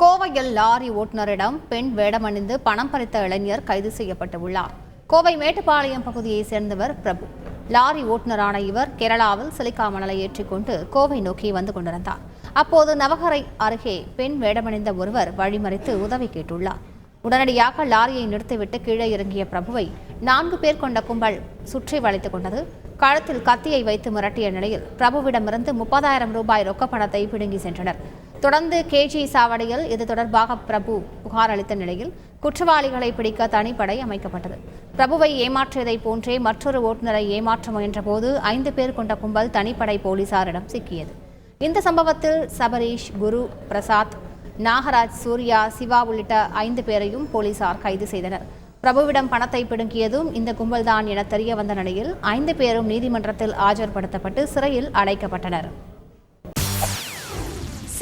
கோவையில் லாரி ஓட்டுநரிடம் பெண் வேடமணிந்து பணம் பறித்த இளைஞர் கைது செய்யப்பட்டுள்ளார். கோவை மேட்டுப்பாளையம் பகுதியைச் சேர்ந்தவர் பிரபு. லாரி ஓட்டுநரான இவர் கேரளாவில் சிலிக்கா மணலை ஏற்றிக்கொண்டு கோவை நோக்கி வந்து கொண்டிருந்தார். அப்போது நவகரை அருகே பெண் வேடமணிந்த ஒருவர் வழிமறித்து உதவி கேட்டுள்ளார். உடனடியாக லாரியை நிறுத்திவிட்டு கீழே இறங்கிய பிரபுவை நான்கு பேர் கொண்ட கும்பல் சுற்றி வளைத்துக் கொண்டது. கழுத்தில் கத்தியை வைத்து மிரட்டிய நிலையில் பிரபுவிடமிருந்து முப்பதாயிரம் ரூபாய் ரொக்கப்பணத்தை பிடுங்கி சென்றனர். தொடர்ந்து கேஜி சாவடியில் இது தொடர்பாக பிரபு புகார் அளித்த நிலையில் குற்றவாளிகளை பிடிக்க தனிப்படை அமைக்கப்பட்டது. பிரபுவை ஏமாற்றியதை போன்றே மற்றொரு ஓட்டுநரை ஏமாற்ற முயன்றபோது ஐந்து பேர் கொண்ட கும்பல் தனிப்படை போலீசாரிடம் சிக்கியது. இந்த சம்பவத்தில் சபரீஷ் குரு பிரசாத் நாகராஜ் சூர்யா சிவா உள்ளிட்ட ஐந்து பேரையும் போலீசார் கைது செய்தனர். பிரபுவிடம் பணத்தை பிடுங்கியதும் இந்த கும்பல்தான் என தெரிய வந்த நிலையில் ஐந்து பேரும் நீதிமன்றத்தில் ஆஜர்படுத்தப்பட்டு சிறையில் அடைக்கப்பட்டனர்.